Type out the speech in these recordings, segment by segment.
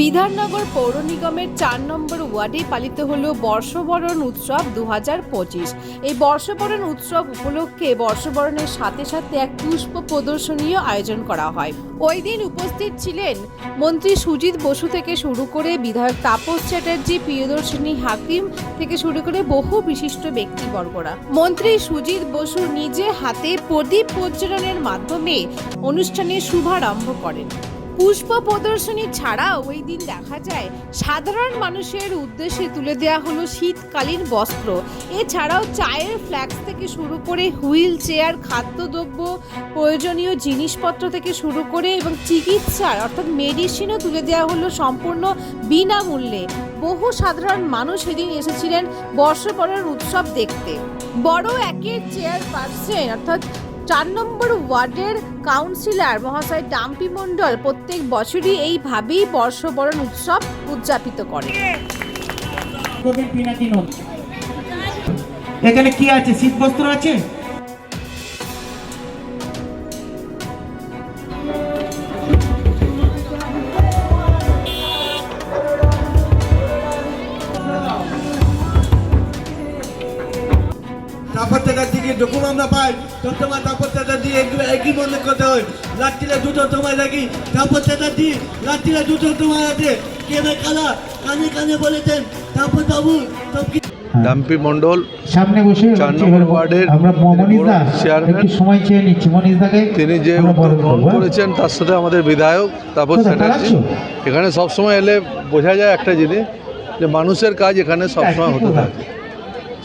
বিধাননগর পৌর নিগমের চার নম্বর ওয়ার্ডে পালিত হলো বর্ষবরণ উৎসব দু এই বর্ষবরণ উৎসব উপলক্ষে বর্ষবরণের সাথে সাথে এক পুষ্প প্রদর্শনীয় আয়োজন করা হয়। ওই দিন উপস্থিত ছিলেন মন্ত্রী সুজিত বসু থেকে শুরু করে বিধায়ক তাপস চ্যাটার্জি, প্রিয়দর্শিনী হাকিম থেকে শুরু করে বহু বিশিষ্ট ব্যক্তিবর্গরা। মন্ত্রী সুজিত বসু নিজে হাতে প্রদীপ প্রজ্বলনের মাধ্যমে অনুষ্ঠানের শুভারম্ভ করেন। পুষ্প প্রদর্শনী ছাড়াও ওই দিন দেখা যায়, সাধারণ মানুষের উদ্দেশ্যে তুলে দেওয়া হলো শীতকালীন বস্ত্র। এছাড়াও চায়ের ফ্ল্যাক্স থেকে শুরু করে হুইল চেয়ার, খাদ্যদ্রব্য, প্রয়োজনীয় জিনিসপত্র থেকে শুরু করে এবং চিকিৎসার অর্থাৎ মেডিসিনও তুলে দেওয়া হলো সম্পূর্ণ বিনামূল্যে। বহু সাধারণ মানুষ সেদিন এসেছিলেন বর্ষবরণ উৎসব দেখতে। বড় একের চেয়ারপারসন অর্থাৎ চার নম্বর ওয়ার্ডের কাউন্সিলর মহাশয় ডাম্পি মন্ডল প্রত্যেক বছরই এইভাবেই বর্ষবরণ উৎসব উদযাপিত করে এখানে কি আছে? শীত বস্ত্র আছে? যখন আমরা পাই। তখন তোমার তাপত্রটা দিয়ে একই মনে করতে হয়। রাত্রিরে দুটো তোমায় লাগি তাপত্রটা দিই রাত্রিরে দুটো তোমার আছে। কেনে কালা কানে কানে বলেছেন তাপর বাবু সব কি ডাম্পি মণ্ডল সামনে বসে চার নম্বর ওয়ার্ডের আমরা একটু সময় চেয়ে নিচ্ছি। দাকে তিনি যে গ্রহণ হ্যাঁ? করেছেন তার সাথে আমাদের বিধায়ক তাপস চ্যাটার্জি। এখানে সবসময় এলে বোঝা যায় একটা জিনিস যে মানুষের কাজ এখানে সবসময় হতে থাকে।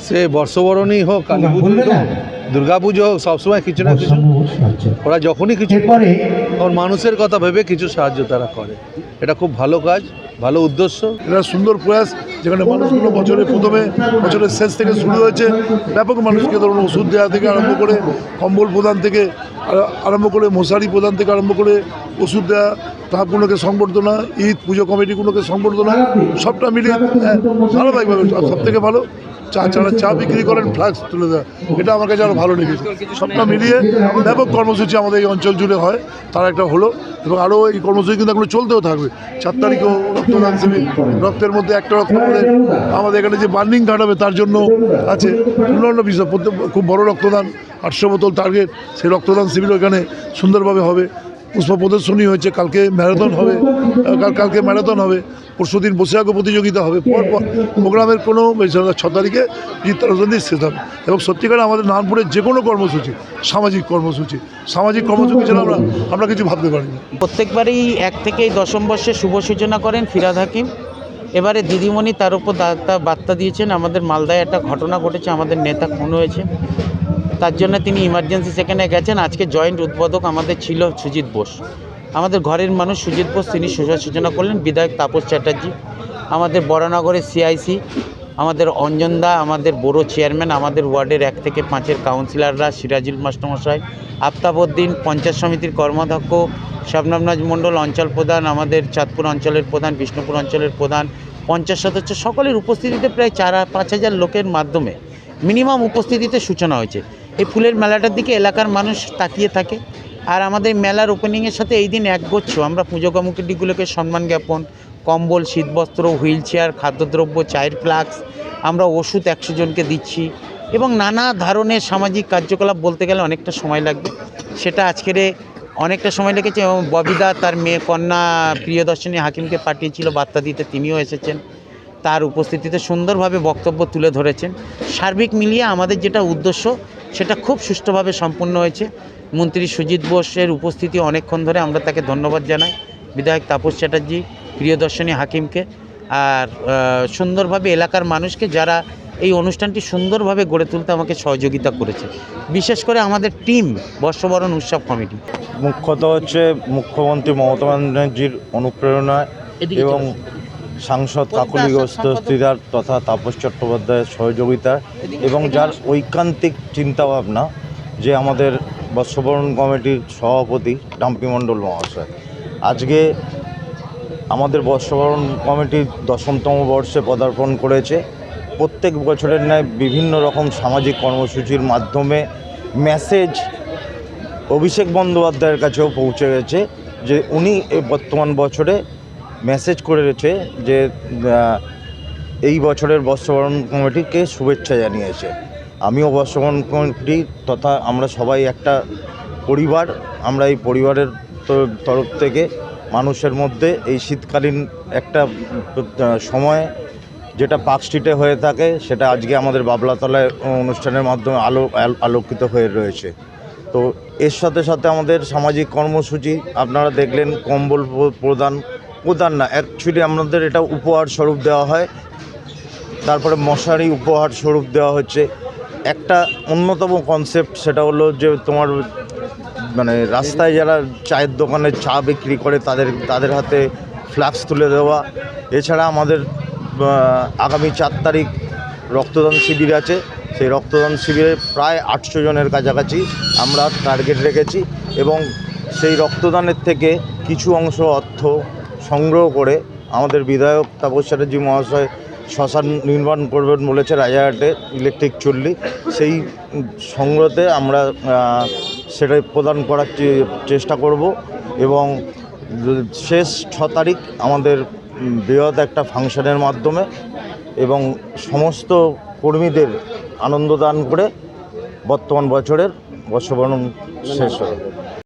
সে বর্ষবরণই হোক কালী পুজো হোক দুর্গা পুজো হোক সবসময় কিছু না কিছু। ওরা যখনই কিছু এরপরে তখন মানুষের কথা ভেবে কিছু সাহায্য তারা করে। এটা খুব ভালো কাজ ভালো উদ্দেশ্য। এটা সুন্দর প্রয়াস যেখানে মানুষগুলো বছরের প্রথমে বছরের শেষ থেকে শুরু হয়েছে। ব্যাপক মানুষকে ধরুন ওষুধ দেওয়া থেকে আরম্ভ করে কম্বল প্রদান থেকে আরম্ভ করে মশারি প্রদান থেকে আরম্ভ করে ওষুধ দেওয়া ক্লাবগুলোকে সংবর্ধনা ঈদ পুজো কমিটিগুলোকে সংবর্ধনা সবটা মিলিয়ে হ্যাঁ, ধারাবাহিকভাবে সব থেকে ভালো। চা ছাড়া চা বিক্রি করেন ফ্লাক্স তুলে দেওয়া এটা আমার কাছে আরও ভালো লেগেছে সবটা মিলিয়ে ব্যাপক কর্মসূচি আমাদের এই অঞ্চল জুড়ে হয়। তার একটা হলো এবং আরও এই কর্মসূচি কিন্তু এগুলো চলতেও থাকবে। চার তারিখেও রক্তদান শিবির। রক্তের মধ্যে একটা রক্ত করে আমাদের এখানে যে বার্নিং কাটাবে তার জন্য আছে অন্যান্য বিষয় খুব বড় রক্তদান। আটশো বোতল টার্গেট সেই রক্তদান শিবিরও এখানে সুন্দরভাবে হবে। পুষ্প প্রদর্শনী হয়েছে, কালকে ম্যারাথন হবে কাল, কালকে ম্যারাথন হবে, পরশুদিন বসে আঁকো প্রতিযোগিতা হবে, পর পর প্রোগ্রামের কোনো ছ তারিখে চিত্তরঞ্জন শেষ হবে। এবং সত্যিকার আমাদের নানপুরের যে কোনো কর্মসূচি, সামাজিক কর্মসূচি সামাজিক কর্মসূচি ছাড়া আমরা আমরা কিছু ভাবতে পারি না। প্রত্যেকবারই এক থেকে দশম বর্ষে শুভ সূচনা করেন ফিরাদ হাকিম। এবারে দিদিমণি তার উপর বার্তা দিয়েছেন, আমাদের মালদায় একটা ঘটনা ঘটেছে, আমাদের নেতা খুন হয়েছে। তার জন্য তিনি ইমার্জেন্সি সেখানে গেছেন। আজকে জয়েন্ট উদ্বোধক আমাদের ছিল সুজিত বোস। আমাদের ঘরের মানুষ সুজিত বোস, তিনি সূচনা করলেন। বিধায়ক তাপস চ্যাটার্জি, আমাদের বরানগরের সিআইসি আমাদের অঞ্জনদা আমাদের বড় চেয়ারম্যান আমাদের ওয়ার্ডের এক থেকে পাঁচের কাউন্সিলররা সিরাজুল মাস্টারমশাই, আফতাবউদ্দিন, পঞ্চায়েত সমিতির কর্মাধ্যক্ষ শবনমনাজ মণ্ডল, অঞ্চল প্রধান, আমাদের চাঁদপুর অঞ্চলের প্রধান, বিষ্ণুপুর অঞ্চলের প্রধান পঞ্চাশ সদস্য, সকলের উপস্থিতিতে প্রায় চার, পাঁচ হাজার লোকের মাধ্যমে মিনিমাম উপস্থিতিতে সূচনা হয়েছে। এই ফুলের মেলাটার দিকে এলাকার মানুষ তাকিয়ে থাকে। আর আমাদের মেলার ওপেনিংয়ের সাথে এই দিন একগুচ্ছ আমরা পুজো কমিটিগুলোকে সম্মান জ্ঞাপন, কম্বল, শীতবস্ত্র হুইল চেয়ার খাদ্যদ্রব্য, চায়ের ফ্লাক্স আমরা ওষুধ একশো জনকে দিচ্ছি। এবং নানা ধরনের সামাজিক কার্যকলাপ বলতে গেলে অনেকটা সময় লাগবে। সেটা আজকের অনেকটা সময় লেগেছে এবং ববিদা, তার মেয়ে কন্যা, প্রিয়দর্শনী হাকিমকে পাঠিয়েছিল, বার্তা দিতে তিনিও এসেছেন। তার উপস্থিতিতে সুন্দরভাবে বক্তব্য তুলে ধরেছেন। সার্বিক মিলিয়ে আমাদের যেটা উদ্দেশ্য সেটা খুব সুষ্ঠুভাবে সম্পূর্ণ হয়েছে। মন্ত্রী সুজিত বোসের উপস্থিতি অনেকক্ষণ ধরে আমরা তাকে ধন্যবাদ জানাই। বিধায়ক তাপস চ্যাটার্জি প্রিয়দর্শনী হাকিমকে আর সুন্দরভাবে এলাকার মানুষকে যারা এই অনুষ্ঠানটি সুন্দরভাবে গড়ে তুলতে আমাকে সহযোগিতা করেছে। বিশেষ করে আমাদের টিম বর্ষবরণ উৎসব কমিটি। মুখ্যত হচ্ছে মুখ্যমন্ত্রী মমতা ব্যানার্জির অনুপ্রেরণায় এবং। সাংসদ কাকলি গস্তিদার তথা তাপস চট্টোপাধ্যায়ের সহযোগিতা এবং যার ঐকান্তিক চিন্তাভাবনা যে আমাদের বর্ষবরণ কমিটির সভাপতি ডাম্পি মণ্ডল মহাশয়। আজকে আমাদের বর্ষবরণ কমিটি দশমতম বর্ষে পদার্পণ করেছে। প্রত্যেক বছরের ন্যায় বিভিন্ন রকম সামাজিক কর্মসূচির মাধ্যমে মেসেজ অভিষেক বন্দ্যোপাধ্যায়ের কাছেও পৌঁছে গেছে যে উনি এই বর্তমান বছরে মেসেজ করেছে যে এই বছরের বর্ষবরণ কমিটিকে শুভেচ্ছা জানিয়েছে। আমিও বর্ষবরণ কমিটি তথা আমরা সবাই একটা পরিবার, আমরা এই পরিবারের তরফ থেকে মানুষের মধ্যে এই শীতকালীন একটা সময় যেটা পার্ক স্ট্রিটে হয়ে থাকে, সেটা আজকে আমাদের বাবলাতলায় অনুষ্ঠানের মাধ্যমে আলো আলোকিত হয়ে রয়েছে। তো এর সাথে সাথে আমাদের সামাজিক কর্মসূচি, আপনারা দেখলেন কম্বল প্রদান প্রদান না। অ্যাকচুয়ালি আমাদের এটা উপহার স্বরূপ দেওয়া হয়। তারপরে মশারি উপহার স্বরূপ দেওয়া হচ্ছে। একটা অন্যতম কনসেপ্ট সেটা হলো যে তোমার মানে রাস্তায় যারা চায়ের দোকানে চা বিক্রি করে তাদের তাদের হাতে ফ্লাক্স তুলে দেওয়া। এছাড়া আমাদের আগামী চার তারিখ রক্তদান শিবির আছে। সেই রক্তদান শিবিরে প্রায় আটশো জনের কাছাকাছি আমরা টার্গেট রেখেছি এবং সেই রক্তদানের থেকে কিছু অংশ অর্থ সংগ্রহ করে আমাদের বিধায়ক তাপস চ্যাটার্জি মহাশয় শ্মশান নির্মাণ করবেন বলেছে রাজারহাটে, ইলেকট্রিক চুল্লি। সেই সংগ্রহতে আমরা সেটাই প্রদান করার চেষ্টা করব এবং শেষ ছ তারিখ আমাদের বৃহৎ একটা ফাংশনের মাধ্যমে এবং সমস্ত কর্মীদের আনন্দদান করে বর্তমান বছরের বর্ষবরণ শেষ হবে।